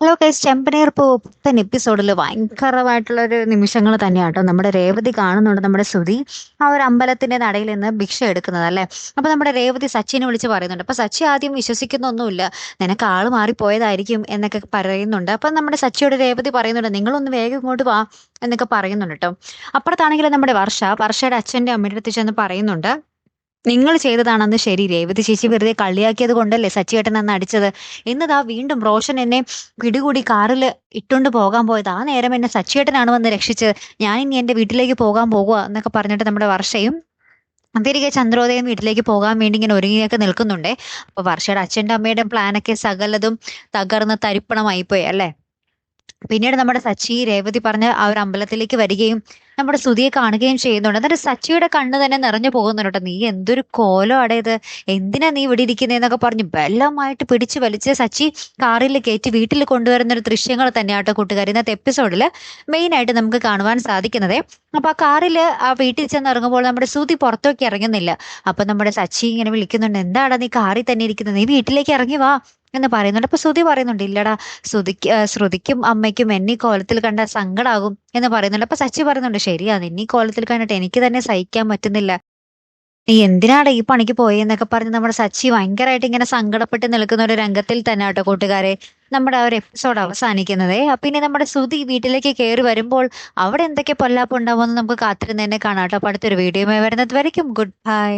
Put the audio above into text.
Hello case ചെമ്പനീർ പൂ പുത്തൻ എപ്പിസോഡിൽ ഭയങ്കരമായിട്ടുള്ള ഒരു നിമിഷങ്ങൾ തന്നെയാണ് കേട്ടോ. നമ്മുടെ രേവതി കാണുന്നുണ്ട് നമ്മുടെ ശ്രുതി. ആ ഒരു അമ്പലത്തിന്റെ നടയിൽ നിന്ന് ഭിക്ഷ എടുക്കുന്നത് അല്ലേ അപ്പൊ നമ്മുടെ രേവതി സച്ചിനെ വിളിച്ച് പറയുന്നുണ്ട്. അപ്പോൾ സച്ചി ആദ്യം വിശ്വസിക്കുന്നൊന്നുമില്ല. നിനക്ക് ആൾ മാറിപ്പോയതായിരിക്കും എന്നൊക്കെ പറയുന്നുണ്ട്. അപ്പൊ നമ്മുടെ സച്ചിയോട് രേവതി പറയുന്നുണ്ട് നിങ്ങളൊന്ന് വേഗം ഇങ്ങോട്ട് വാ എന്നൊക്കെ പറയുന്നുണ്ട് കേട്ടോ. അപ്പുറത്താണെങ്കിൽ നമ്മുടെ വർഷ വർഷയുടെ അച്ഛന്റെ അമ്മയുടെ അടുത്ത് ചെന്ന് പറയുന്നുണ്ട്. നിങ്ങൾ ചെയ്തതാണെന്ന് ശരി രേവതി ചേച്ചി വെറുതെ കളിയാക്കിയത് കൊണ്ടല്ലേ സച്ചിയേട്ടൻ അന്ന് അടിച്ചത്? എന്നതാ വീണ്ടും റോഷൻ എന്നെ പിടികൂടി കാറിൽ ഇട്ടുകൊണ്ട് പോകാൻ പോയത്. ആ നേരം എന്നെ സച്ചിയേട്ടനാണ് വന്ന് രക്ഷിച്ചത്. ഞാൻ ഇനി എന്റെ വീട്ടിലേക്ക് പോകാൻ പോകുക എന്നൊക്കെ പറഞ്ഞിട്ട് നമ്മുടെ വർഷയും തിരികെ ചന്ദ്രോദയം വീട്ടിലേക്ക് പോകാൻ വേണ്ടി ഇങ്ങനെ ഒരുങ്ങിയൊക്കെ നിൽക്കുന്നുണ്ടേ. അപ്പൊ വർഷയുടെ അച്ഛന്റെ അമ്മയുടെ പ്ലാനൊക്കെ സകലതും തകർന്ന് തരിപ്പണമായിപ്പോയി അല്ലേ? പിന്നീട് നമ്മുടെ സച്ചി രേവതി പറഞ്ഞ ആ ഒരു അമ്പലത്തിലേക്ക് വരികയും നമ്മുടെ സ്തുതിയെ കാണുകയും ചെയ്യുന്നുണ്ട്. എന്നിട്ട് സച്ചിയുടെ കണ്ണ് തന്നെ നിറഞ്ഞു പോകുന്നുണ്ട് നീ എന്തൊരു കോലം അടയത് എന്തിനാ നീ ഇവിടെ ഇരിക്കുന്നതെന്നൊക്കെ പറഞ്ഞു ബലമായിട്ട് പിടിച്ചു വലിച്ച് സച്ചി കാറിൽ കയറ്റി വീട്ടിൽ കൊണ്ടുവരുന്ന ഒരു ദൃശ്യങ്ങൾ തന്നെയാട്ടോ കൂട്ടുകാർ ഇന്നത്തെ എപ്പിസോഡിൽ മെയിൻ ആയിട്ട് നമുക്ക് കാണുവാൻ സാധിക്കുന്നത്. അപ്പൊ ആ കാറിൽ ആ വീട്ടിൽ ചെന്ന് ഇറങ്ങുമ്പോൾ നമ്മുടെ സുതി പുറത്തേക്ക് ഇറങ്ങുന്നില്ല. അപ്പൊ നമ്മുടെ സച്ചി ഇങ്ങനെ വിളിക്കുന്നുണ്ട്. എന്താടാ നീ കാറിൽ തന്നെ ഇരിക്കുന്നത് നീ വീട്ടിലേക്ക് ഇറങ്ങി വാ. എന്ന് പറയുന്നുണ്ട്. അപ്പൊ ശ്രുതി പറയുന്നുണ്ട് ഇല്ലടാ ശ്രുതിക്ക് ശ്രുതിക്കും അമ്മയ്ക്കും എന്നെ കോലത്തിൽ കണ്ട സങ്കടാകും എന്ന് പറയുന്നുണ്ട്. അപ്പൊ സച്ചി പറയുന്നുണ്ട് ശരിയാ നിന്നെ കോലത്തിൽ കണ്ടിട്ട് എനിക്ക് തന്നെ സഹിക്കാൻ പറ്റുന്നില്ല. നീ എന്തിനാടാ ഈ പണിക്ക് പോയെന്നൊക്കെ പറഞ്ഞ് നമ്മുടെ സച്ചി ഭയങ്കരമായിട്ട് ഇങ്ങനെ സങ്കടപ്പെട്ട് നിൽക്കുന്ന ഒരു രംഗത്തിൽ തന്നെ ആട്ടോ കൂട്ടുകാരെ. നമ്മുടെ ആ ഒരു എപ്പിസോഡ് അവസാനിക്കുന്നത്. ഇനി നമ്മുടെ ശ്രുതി വീട്ടിലേക്ക് കയറി വരുമ്പോൾ അവിടെ എന്തൊക്കെ പൊല്ലാപ്പ് ഉണ്ടാവുമെന്ന് നമുക്ക് കാത്തിരുന്ന് തന്നെ കാണാം കേട്ടോ. അപ്പൊ അടുത്തൊരു വീഡിയോ വരുന്നത് വരയ്ക്കും. Good bye.